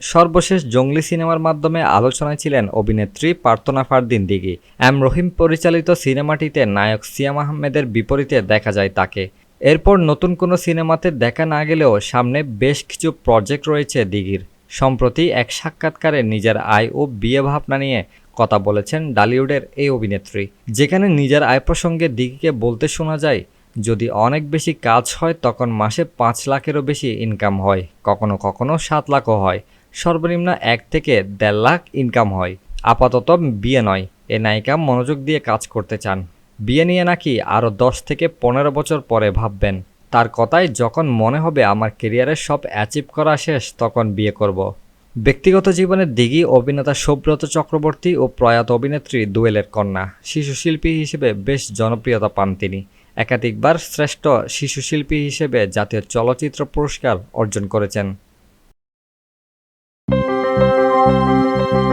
সর্বশেষ জঙ্গলি সিনেমার মাধ্যমে আলোচনায় ছিলেন অভিনেত্রী প্রার্থনা ফারদিন দিঘি। এম রহিম পরিচালিত সিনেমাটিতে নায়ক সিয়াম আহমেদের বিপরীতে দেখা যায় তাকে। এরপর নতুন কোনো সিনেমাতে দেখা না গেলেও সামনে বেশ কিছু প্রজেক্ট রয়েছে দিঘির। সম্প্রতি এক সাক্ষাৎকারে নিজের আয় ও বিয়ে ভাবনা নিয়ে কথা বলেছেন ডালিউডের এই অভিনেত্রী। যেখানে নিজের আয় প্রসঙ্গে দিঘিকে বলতে শোনা যায়, যদি অনেক বেশি কাজ হয়, তখন মাসে পাঁচ লাখেরও বেশি ইনকাম হয়, কখনো কখনো সাত লাখও হয়। সর্বনিম্ন এক থেকে দেড় লাখ ইনকাম হয়। আপাতত বিয়ে নয়। এ নায়িকা মনোযোগ দিয়ে কাজ করতে চান। বিয়ে নিয়ে নাকি আরও দশ থেকে পনেরো বছর পরে ভাববেন। তার কথায় যখন মনে হবে আমার কেরিয়ারের সব অ্যাচিভ করা শেষ, তখন বিয়ে করব। ব্যক্তিগত জীবনে দিঘি অভিনেতা সুব্রত চক্রবর্তী ও প্রয়াত অভিনেত্রী দুয়েলের কন্যা। শিশু শিল্পী হিসেবে বেশ জনপ্রিয়তা পান তিনি। একাধিকবার শ্রেষ্ঠ শিশু শিল্পী হিসেবে জাতীয় চলচ্চিত্র পুরস্কার অর্জন করেছেন। Thank you.